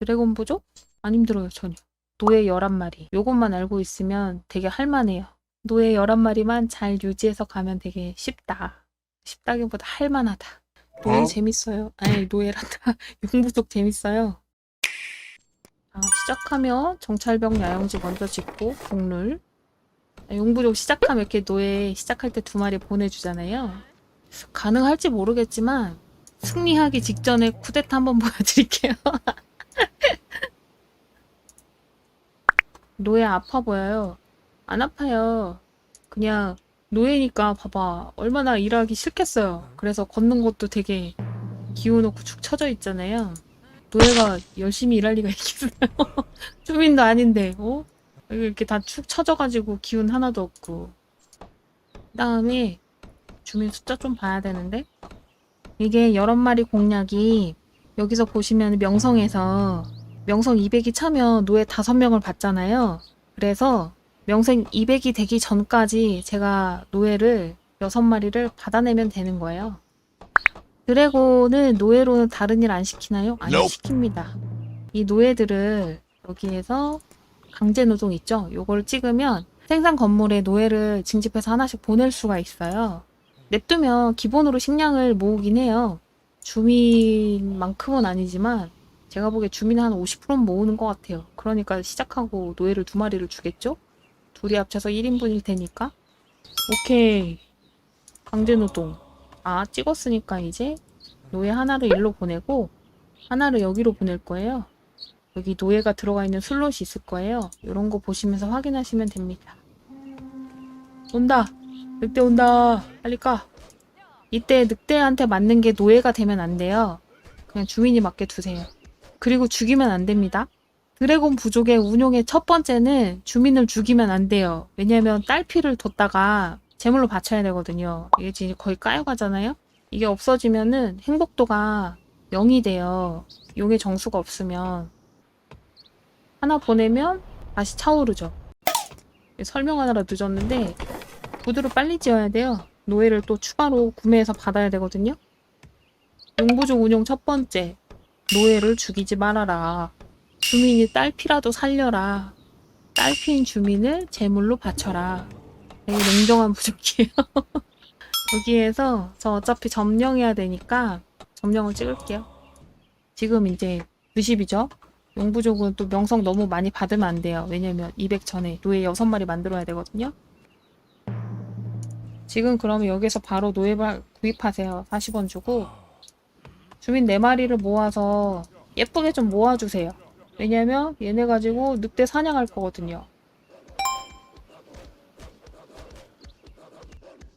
드래곤 부족? 안 힘들어요, 전혀. 노예 11마리. 요것만 알고 있으면 되게 할만해요. 노예 11마리만 잘 유지해서 가면 되게 쉽다. 쉽다기보다 할만하다. 노예 어? 재밌어요. 아니, 노예란다. 용부족 재밌어요. 아, 시작하면 정찰병 야영지 먼저 짓고 국룰. 아, 용부족 시작하면 이렇게 노예 시작할 때 두 마리 보내주잖아요. 가능할지 모르겠지만 승리하기 직전에 쿠데타 한번 보여드릴게요. 노예 아파 보여요. 안 아파요. 그냥 노예니까 봐봐. 얼마나 일하기 싫겠어요. 그래서 걷는 것도 되게 기워놓고 축 처져 있잖아요. 노예가 열심히 일할 리가 있겠어요. 주민도 아닌데, 어? 이렇게 다 축 처져가지고 기운 하나도 없고. 그 다음에 주민 숫자 좀 봐야 되는데. 이게 여러 마리 공략이 여기서 보시면 명성에서 명성 200이 차면 노예 5명을 받잖아요. 그래서 명성 200이 되기 전까지 제가 노예를 6마리를 받아내면 되는 거예요. 드래곤은 노예로는 다른 일 안 시키나요? 안. 시킵니다. 이 노예들을 여기에서 강제 노동 있죠? 요걸 찍으면 생산 건물에 노예를 징집해서 하나씩 보낼 수가 있어요. 냅두면 기본으로 식량을 모으긴 해요. 주민만큼은 아니지만 제가 보기에 주민 한 50%는 모으는 것 같아요. 그러니까 시작하고 노예를 두 마리를 주겠죠? 둘이 합쳐서 1인분일 테니까. 오케이. 강제노동. 아, 찍었으니까 이제 노예 하나를 일로 보내고 하나를 여기로 보낼 거예요. 여기 노예가 들어가 있는 슬롯이 있을 거예요. 이런 거 보시면서 확인하시면 됩니다. 온다. 늑대 온다. 빨리 까. 이때 늑대한테 맞는 게 노예가 되면 안 돼요. 그냥 주민이 맞게 두세요. 그리고 죽이면 안 됩니다. 드래곤 부족의 운용의 첫 번째는 주민을 죽이면 안 돼요. 왜냐면 딸피를 뒀다가 제물로 바쳐야 되거든요. 이게 지금 거의 까여가잖아요? 이게 없어지면은 행복도가 0이 돼요. 용의 정수가 없으면. 하나 보내면 다시 차오르죠. 설명하느라 늦었는데 구두를 빨리 지어야 돼요. 노예를 또 추가로 구매해서 받아야 되거든요. 용부족 운용 첫 번째. 노예를 죽이지 말아라. 주민이 딸피라도 살려라. 딸피인 주민을 제물로 바쳐라. 되게 냉정한 부족이에요. 여기에서 저 어차피 점령해야 되니까 점령을 찍을게요. 지금 이제 90이죠? 용부족은 또 명성 너무 많이 받으면 안 돼요. 왜냐면 200 전에 노예 6마리 만들어야 되거든요. 지금 그러면 여기서 바로 노예발 구입하세요. 40원 주고 주민 4마리를 모아서 예쁘게 좀 모아주세요. 왜냐면 얘네 가지고 늑대 사냥할 거거든요.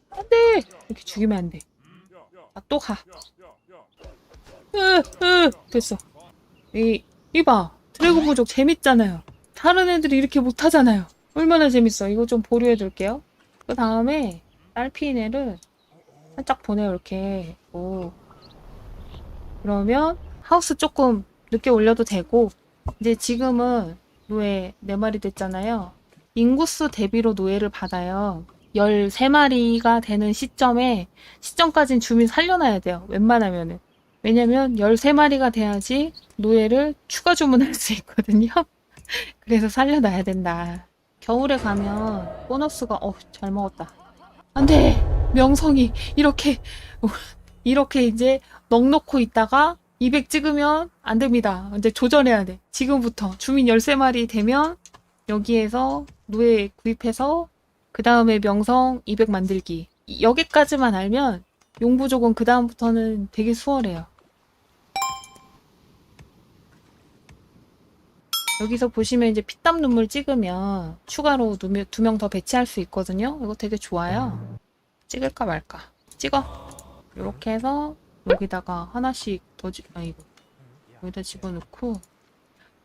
안 돼! 이렇게 죽이면 안 돼. 아, 또 가. 으, 으, 됐어. 이, 이봐. 드래곤 부족 재밌잖아요. 다른 애들이 이렇게 못하잖아요. 얼마나 재밌어. 이거 좀 보류해 둘게요. 그 다음에 딸피인 애를 살짝 보내요, 이렇게. 오. 그러면 하우스 조금 늦게 올려도 되고, 이제 지금은 노예 4마리 됐잖아요. 인구수 대비로 노예를 받아요. 13마리가 되는 시점에, 시점까지는 주민 살려놔야 돼요. 웬만하면은. 왜냐면 13마리가 돼야지 노예를 추가 주문할 수 있거든요. 그래서 살려놔야 된다. 겨울에 가면 보너스가, 어, 잘 먹었다. 안 돼! 명성이 이렇게, 이렇게 이제 넉넉고 있다가 200 찍으면 안 됩니다. 이제 조절해야 돼. 지금부터 주민 13마리 되면 여기에서 노예 구입해서 그 다음에 명성 200 만들기. 이- 여기까지만 알면 용부족은 그 다음부터는 되게 수월해요. 여기서 보시면 이제 피땀 눈물 찍으면 추가로 두 명 더 배치할 수 있거든요. 이거 되게 좋아요. 찍을까 말까. 찍어. 이렇게 해서 여기다가 하나씩 더 지, 아이고. 여기다 집어넣고.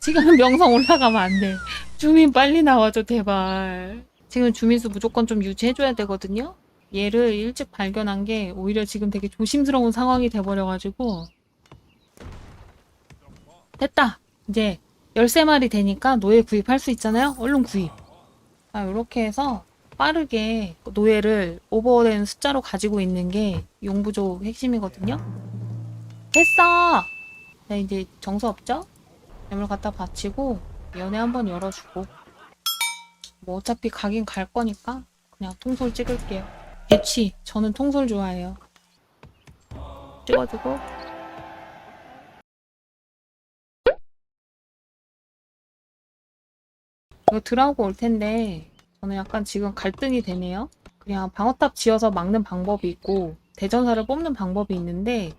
지금 명성 올라가면 안 돼. 주민 빨리 나와줘, 제발. 지금 주민수 무조건 좀 유지해줘야 되거든요. 얘를 일찍 발견한 게 오히려 지금 되게 조심스러운 상황이 돼버려가지고. 됐다! 이제 13마리 되니까 노예 구입할 수 있잖아요? 얼른 구입. 자, 이렇게 해서 빠르게 노예를 오버된 숫자로 가지고 있는 게 용부족 핵심이거든요. 됐어! 자, 이제 정수 없죠? 뇌물 갖다 바치고 연애 한번 열어주고 뭐 어차피 가긴 갈 거니까 그냥 통솔 찍을게요. 대취 저는 통솔 좋아해요. 찍어주고 이거 들어오고 올 텐데 저는 약간 지금 갈등이 되네요. 그냥 방어탑 지어서 막는 방법이 있고 대전사를 뽑는 방법이 있는데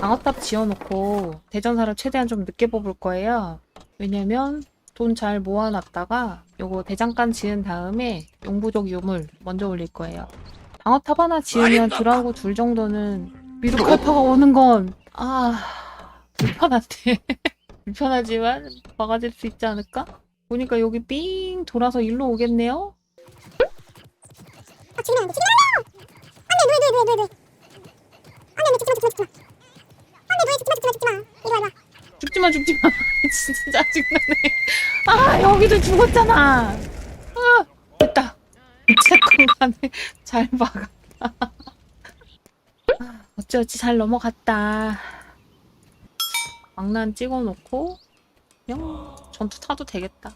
방어탑 지어놓고 대전사를 최대한 좀 늦게 뽑을 거예요. 왜냐면 돈 잘 모아놨다가 요거 대장간 지은 다음에 용부족 유물 먼저 올릴 거예요. 방어탑 하나 지으면 드라고 둘 정도는 미루 칼파가 오는 건 아 불편한데 불편하지만 막아질 수 있지 않을까? 보니까 여기 삥 돌아서 일로 오겠네요? 아, 죽이면 안 돼, 죽이면 안 돼! 안 돼, 누에, 누에, 누에, 누에, 누에. 안 돼, 안 돼, 죽지 마, 죽지 마, 죽지 마. 안 돼, 누에, 죽지 마, 죽지 마, 죽지 마. 이리 와. 죽지마 죽지마 진짜 짜증나네 아 여기도 죽었잖아 아 됐다 제 공간을 잘 막았다 아, 어찌어찌 잘 넘어갔다 왕란 찍어놓고 그냥 전투 타도 되겠다.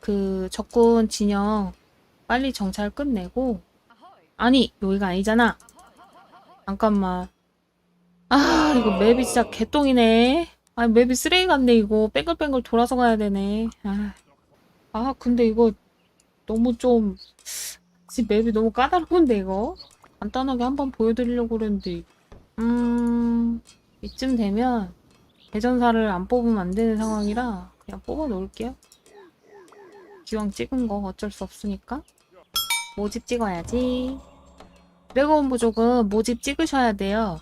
그 적군 진영 빨리 정찰 끝내고 아니 여기가 아니잖아. 잠깐만. 아 이거 맵이 진짜 개똥이네. 아 맵이 쓰레기 같네 이거. 뺑글뺑글 돌아서 가야 되네. 아, 아 근데 이거 너무 좀지 맵이 너무 까다로운데 이거? 간단하게 한번 보여드리려고 그랬는데 음 이쯤 되면 대전사를 안 뽑으면 안 되는 상황이라 그냥 뽑아 놓을게요 기왕 찍은 거 어쩔 수 없으니까 모집 찍어야지 드래곤 부족은 모집 찍으셔야 돼요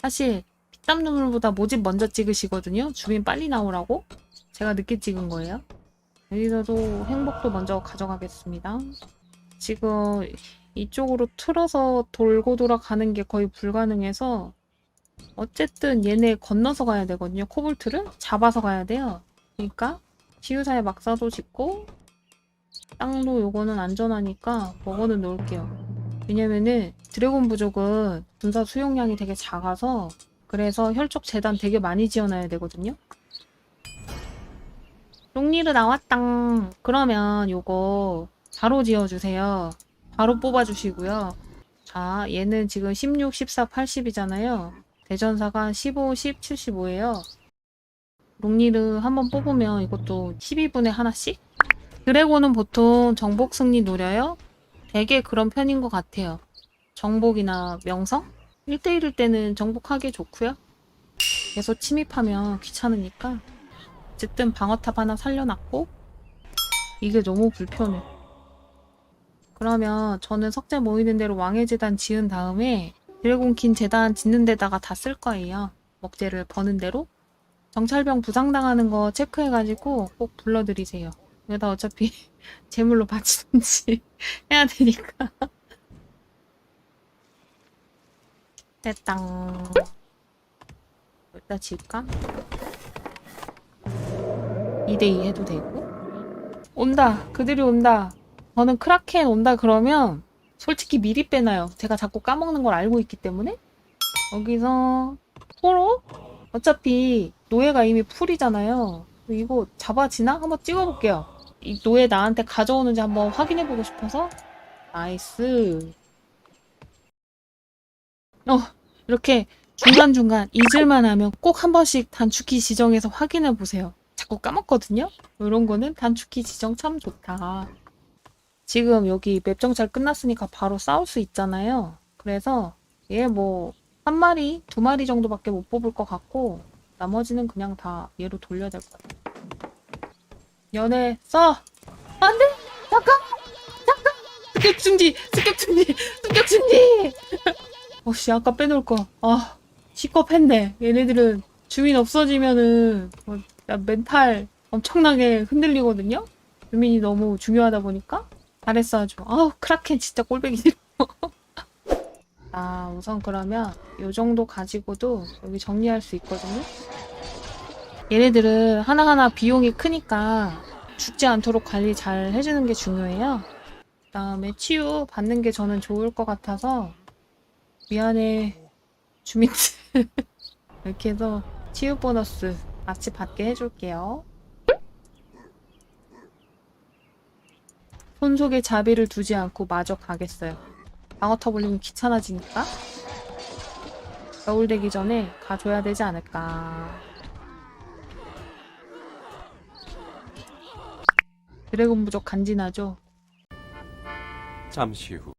사실 피땀 눈물보다 모집 먼저 찍으시거든요. 주민 빨리 나오라고. 제가 늦게 찍은 거예요. 여기서도 행복도 먼저 가져가겠습니다. 지금 이쪽으로 틀어서 돌고 돌아가는 게 거의 불가능해서 어쨌든 얘네 건너서 가야 되거든요. 코볼트를 잡아서 가야 돼요. 그러니까 치유사의 막사도 짓고 땅도 요거는 안전하니까 먹어는 놓을게요. 왜냐면은 드래곤 부족은 군사 수용량이 되게 작아서 그래서 혈족 재단 되게 많이 지어놔야 되거든요. 롱리르 나왔당. 그러면 요거 바로 지어주세요. 바로 뽑아주시고요. 자, 얘는 지금 16, 14, 80이잖아요. 대전사가 15, 10, 75예요. 롱리르 한번 뽑으면 이것도 12분에 하나씩? 드래곤은 보통 정복 승리 노려요. 되게 그런 편인 것 같아요. 정복이나 명성? 1대1일 때는 정복하기 좋고요. 계속 침입하면 귀찮으니까 어쨌든 방어탑 하나 살려놨고 이게 너무 불편해. 그러면 저는 석재 모이는 대로 왕의 재단 지은 다음에 드래곤킨 재단 짓는 데다가 다 쓸 거예요. 먹재를 버는 대로. 정찰병 부상당하는 거 체크해가지고 꼭 불러드리세요. 여기다 어차피 제물로 바치든지 해야 되니까. 됐당. 여기다 질까? 2대2 해도 되고. 온다. 그들이 온다. 저는 크라켄 온다 그러면 솔직히 미리 빼놔요. 제가 자꾸 까먹는 걸 알고 있기 때문에. 여기서 포로? 어차피 노예가 이미 풀이잖아요. 이거 잡아지나? 한번 찍어볼게요. 이 노예 나한테 가져오는지 한번 확인해보고 싶어서. 나이스. 어, 이렇게 중간중간 잊을만 하면 꼭 한 번씩 단축키 지정해서 확인해 보세요. 자꾸 까먹거든요? 이런 거는 단축키 지정 참 좋다. 지금 여기 맵 정찰 끝났으니까 바로 싸울 수 있잖아요. 그래서 얘 뭐 한 마리, 두 마리 정도밖에 못 뽑을 것 같고 나머지는 그냥 다 얘로 돌려야 될 것 같아. 연애 써! 안 돼! 잠깐! 잠깐! 습격 중지! 습격 중지! 습격 중지! 어씨 아까 빼놓을 거. 아 시겁했네. 얘네들은 주민 없어지면은 뭐, 나 멘탈 엄청나게 흔들리거든요. 주민이 너무 중요하다 보니까 잘했어 아주. 아우 크라켄 진짜 꼴배기 싫어. 아 우선 그러면 요 정도 가지고도 여기 정리할 수 있거든요. 얘네들은 하나하나 비용이 크니까 죽지 않도록 관리 잘 해주는 게 중요해요. 그 다음에 치유 받는 게 저는 좋을 것 같아서 미안해 주민들 이렇게 해서 치유 보너스 같이 받게 해줄게요. 손속에 자비를 두지 않고 마저 가겠어요. 방어 터블리면 귀찮아지니까 겨울 되기 전에 가줘야 되지 않을까. 드래곤 부족 간지나죠? 잠시 후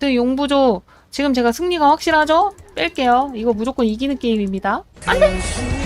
네, 용부조. 지금 제가 승리가 확실하죠? 뺄게요. 이거 무조건 이기는 게임입니다. 안 돼!